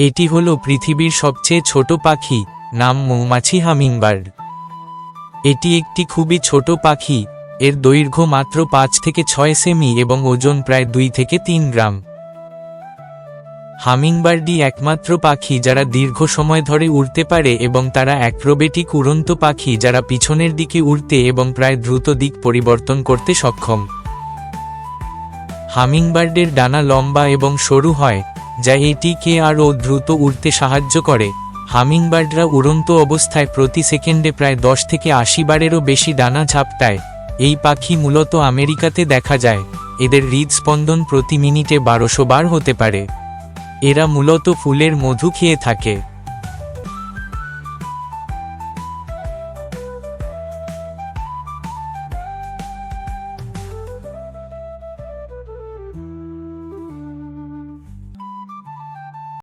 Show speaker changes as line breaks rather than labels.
এটি হল পৃথিবীর সবচেয়ে ছোট পাখি, নাম মৌমাছি হামিংবার্ড এটি একটি খুবই ছোট পাখি, এর দৈর্ঘ্য মাত্র পাঁচ থেকে ছয় সেমি এবং ওজন প্রায় দুই থেকে তিন গ্রাম। হামিংবার্ডই একমাত্র পাখি যারা দীর্ঘ সময় ধরে উড়তে পারে এবং তারা অ্যাক্রোবেটিক উড়ন্ত পাখি যারা পিছনের দিকে উড়তে এবং প্রায় দ্রুত দিক পরিবর্তন করতে সক্ষম। হামিংবার্ডের ডানা লম্বা এবং সরু হয় যা এটিকে আরও দ্রুত উড়তে সাহায্য করে। হামিংবার্ডরা উড়ন্ত অবস্থায় প্রতি সেকেন্ডে প্রায় দশ থেকে আশি বারেরও বেশি ডানা ঝাপটায় এই পাখি মূলত আমেরিকাতে দেখা যায়। এদের হৃদস্পন্দন প্রতি মিনিটে বারোশো বার হতে পারে। এরা মূলত ফুলের মধু খেয়ে থাকে।